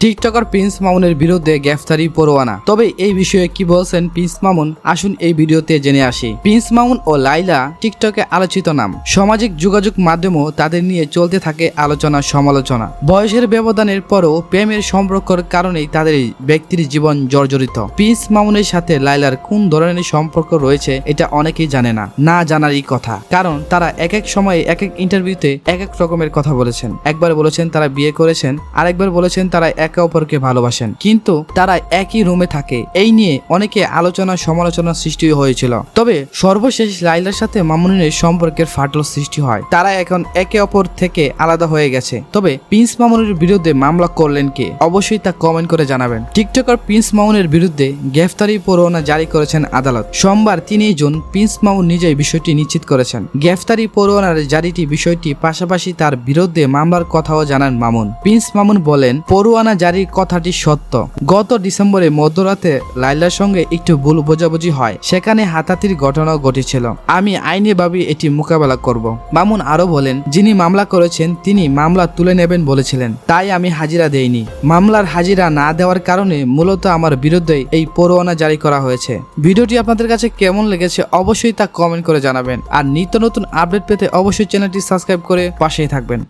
TikToker Prince মামুনের বিরুদ্ধে গ্রেফতারি পরোয়ানা। তবে এই বিষয়ে কি বলছেন প্রিন্স মামুন? আসুন এই ভিডিওতে জেনে আসি। প্রিন্স মামুন ও লাইলা টিকটকে আলোচিত নাম। সামাজিক যোগাযোগ মাধ্যমেও তাদের নিয়ে চলতে থাকে আলোচনা সমালোচনা। বয়সের ব্যবধানের পরও প্রেমের সম্পর্কের কারণেই তাদের ব্যক্তির জীবন জর্জরিত। প্রিন্স মামুনের সাথে লাইলার কোন ধরনের সম্পর্ক রয়েছে এটা অনেকেই জানে না। না জানারই কথা। কারণ তারা এক এক সময়ে এক এক ইন্টারভিউতে এক এক রকমের কথা বলেছেন। একবার বলেছেন তারা বিয়ে করেছেন, আরেকবার বলেছেন তারা একে অপরকে ভালোবাসেন। কিন্তু তারা একই রুমে থাকে। এই নিয়ে অনেকে আলোচনা সমালোচনা সৃষ্টি হয়েছিল। তবে সর্বশেষ লাইলার সাথে মামুনের সম্পর্কের ফাটল সৃষ্টি হয়। তারা এখন একে অপর থেকে আলাদা হয়ে গেছে। তবে প্রিন্স মামুনের বিরুদ্ধে মামলা করলেন কে? অবশ্যই তা কমেন্ট করে জানাবেন। টিকটকার প্রিন্স মামুনের বিরুদ্ধে গ্রেফতারি পরোয়ানা জারি করেছেন আদালত। সোমবার তিনই জুন প্রিন্স মামুন নিজেই বিষয়টি নিশ্চিত করেছেন। গ্রেফতারি পরোয়ানার জারিটি বিষয়টি পাশাপাশি তার বিরুদ্ধে মামলার কথাও জানান মামুন। প্রিন্স মামুন বলেন, পরোয়ানা জারির কথাটি সত্য। গত ডিসেম্বরে মধ্যরাতে লাইলার সঙ্গে একটু ভুল বোঝাবুঝি হয়। সেখানে হাতাতির ঘটনাও ঘটেছিল। আমি আইনিভাবে এটি মোকাবেলা করব। মামুন আরও বলেন, যিনি মামলা করেছেন, তিনি মামলা তুলে নেবেন বলেছিলেন। তাই আমি হাজিরা দেইনি। মামলার হাজিরা না দেওয়ার কারণে মূলত আমার বিরুদ্ধে এই পরোয়ানা জারি করা হয়েছে। ভিডিওটি আপনাদের কাছে কেমন লেগেছে অবশ্যই তা কমেন্ট করে জানাবেন। আর নিত্য নতুন আপডেট পেতে অবশ্যই চ্যানেলটি সাবস্ক্রাইব করে পাশেই থাকবেন।